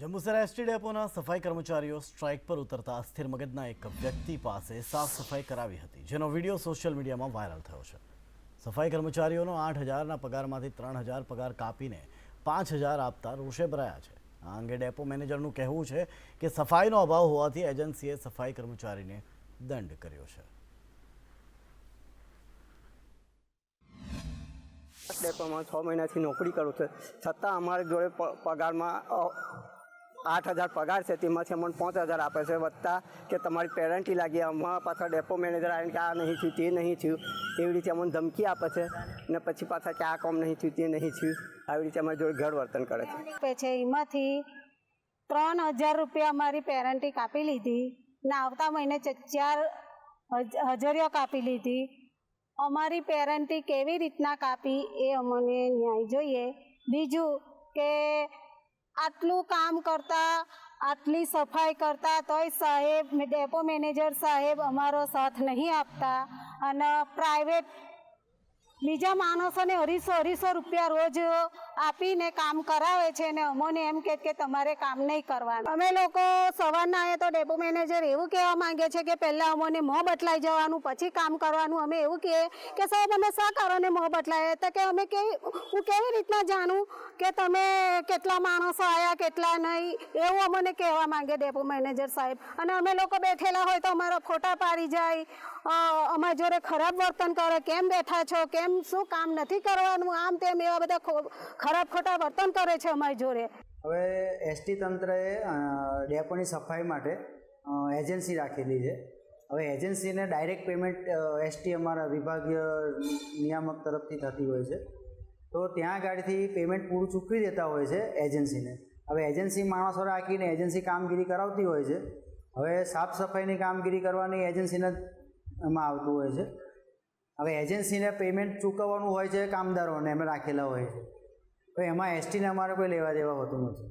Jambusar ST ડેપોના સફાઈ કર્મચારીઓ strike પર ઉતરતા અસ્થિર મગજના એક વ્યક્તિ પાસે સાફ સફાઈ કરાવી હતી, જેનો વીડિયો સોશિયલ મીડિયામાં વાયરલ થયો છે. સફાઈ કર્મચારીઓનો આઠ હજારના પગારમાંથી ત્રણ હજાર પગાર કાપીને પાંચ હજાર આપતા રોષે ભરાયા છે. આ અંગે ડેપો મેનેજરનું કહેવું છે કે સફાઈનો અભાવ હોવાથી એજન્સીએ સફાઈ કર્મચારીને દંડ કર્યો છે. ડેપોમાં છ મહિનાથી નોકરી કરું છું. છતાં અમારી જોડે પગારમાં આઠ હજાર પગાર છે તેમાંથી અમને પાંચ હજાર આપે છે, વત્તા કે તમારી પેરેન્ટી લાગી અમારા પાછા ડેપો મેનેજર આવીને કે આ નહીં થયું, તે નહીં થયું, એવી રીતે અમને ધમકી આપે છે, ને પછી પાછા કે આ કામ નહીં થયું, તે નહીં થયું, આવી રીતે અમારી જોડે વર્તન કરે છે. છે, એમાંથી ત્રણ હજાર રૂપિયા અમારી પેરેન્ટી કાપી લીધી, ને આવતા મહિને ચાર હજ- હજારીઓ કાપી લીધી. અમારી પેરેન્ટી કેવી રીતના કાપી, એ અમને ન્યાય જોઈએ. બીજું કે આટલું કામ કરતા, આટલી સફાઈ કરતા તોય સાહેબ ડેપો મેનેજર સાહેબ અમારો સાથ નહીં આપતા. અને પ્રાઇવેટ બીજા માણસોને અઢીસો અઢીસો રૂપિયા રોજ આપીને કામ કરાવે છે ને અમોને એમ કે કે તમારે કામ નહીં કરવાનું. અમે લોકો સવારના આવીએ તો ડેપો મેનેજર એવું કહેવા માંગે છે કે પહેલાં અમોને મોં બટલાઈ જવાનું, પછી કામ કરવાનું. અમે એવું કહીએ કે સાહેબ, અમે શા કારણે મોં બટલાય તો કે અમે કેવી, હું કેવી રીતના જાણું કે તમે કેટલા માણસો આવ્યા કેટલા નહીં? એવું અમને કહેવા માંગે ડેપો મેનેજર સાહેબ. અને અમે લોકો બેઠેલા હોય તો અમારા ફોટા પાડી જાય. અમારા જોડે ખરાબ વર્તન કરે. કેમ બેઠા છો? કેમ શું કામ નથી કરવાનું? આમ તેમ એવા બધા ખરાબ ખોટા વર્તન કરે છે અમારી જોડે. હવે એસટી તંત્રએ ડેપોની સફાઈ માટે એજન્સી રાખેલી છે. હવે એજન્સીને ડાયરેક્ટ પેમેન્ટ એસટી અમારા વિભાગીય નિયામક તરફથી થતી હોય છે. તો ત્યાં ગાડીથી પેમેન્ટ પૂરું ચૂકવી દેતા હોય છે એજન્સીને. હવે એજન્સી માણસો રાખીને એજન્સી કામગીરી કરાવતી હોય છે. હવે સાફ સફાઈની કામગીરી કરવાની એજન્સીને એમાં આવતું હોય છે. હવે એજન્સીને પેમેન્ટ ચૂકવવાનું હોય છે કામદારોને, એમ રાખેલા હોય છે. તો એમાં એસટીને અમારે કોઈ લેવા દેવા હોતું નથી.